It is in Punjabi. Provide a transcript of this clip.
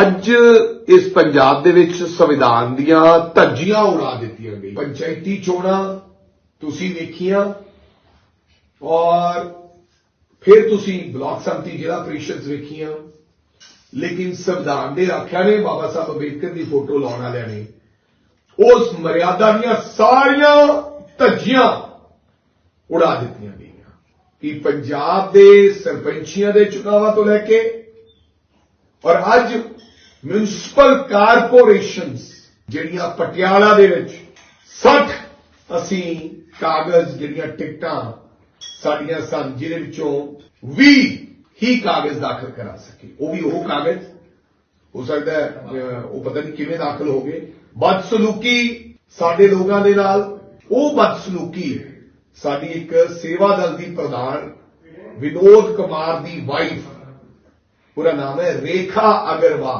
ਅੱਜ ਇਸ ਪੰਜਾਬ ਦੇ ਵਿੱਚ ਸੰਵਿਧਾਨ ਦੀਆਂ ਧੱਜੀਆਂ ਉਡਾ ਦਿੱਤੀਆਂ ਗਈਆਂ। ਪੰਚਾਇਤੀ ਚੋਣਾਂ ਤੁਸੀਂ ਵੇਖੀਆਂ ਔਰ ਫਿਰ ਤੁਸੀਂ ਬਲਾਕ ਸੰਮਤੀ ਜ਼ਿਲ੍ਹਾ ਪ੍ਰੀਸ਼ਦ ਵੇਖੀਆਂ। ਲੇਕਿਨ ਸੰਵਿਧਾਨ ਦੇ ਆਖਿਆ ਨੇ ਬਾਬਾ ਸਾਹਿਬ ਅੰਬੇਦਕਰ ਦੀ ਫੋਟੋ ਲਾਉਣ ਵਾਲਿਆਂ ਨੇ, ਉਸ ਮਰਿਆਦਾ ਦੀਆਂ ਸਾਰੀਆਂ ਧੱਜੀਆਂ ਉਡਾ ਦਿੱਤੀਆਂ ਗਈਆਂ। ਕਿ ਪੰਜਾਬ ਦੇ ਸਰਪੰਚੀਆਂ ਦੇ ਚੁਣਾਵਾਂ ਤੋਂ ਲੈ ਕੇ ਔਰ ਅੱਜ ਮਿਊਨਿਸਪਲ ਕਾਰਪੋਰੇਸ਼ਨਸ ਜਿਹੜੀਆਂ ਪਟਿਆਲਾ ਦੇ ਵਿੱਚ 60 ਅਸੀਂ ਕਾਗਜ਼ ਜਿਹੜੀਆਂ ਟਿਕਟਾਂ ਸਾਡੀਆਂ ਸਨ, ਜਿਹਦੇ ਵਿੱਚੋਂ 20 ਹੀ ਕਾਗਜ਼ ਦਾਖਲ ਕਰਾ ਸਕੇ। ਉਹ ਵੀ ਉਹ ਕਾਗਜ਼। ਹੋ ਸਕਦਾ ਉਹ ਪਤਾ ਨਹੀਂ ਕਿਵੇਂ ਦਾਖਲ ਹੋ ਗਏ। ਬਦਸਲੂਕੀ ਸਾਡੇ ਲੋਕਾਂ ਦੇ ਨਾਲ, ਉਹ ਬਦਸਲੂਕੀ ਸਾਡੀ ਇੱਕ ਸੇਵਾ ਦਲ ਦੀ ਪ੍ਰਧਾਨ ਵਿਨੋਦ ਕੁਮਾਰ ਦੀ ਵਾਈਫ ਪੂਰਾ ਨਾਮ ਹੈ ਰੇਖਾ ਅਗਰਵਾਲ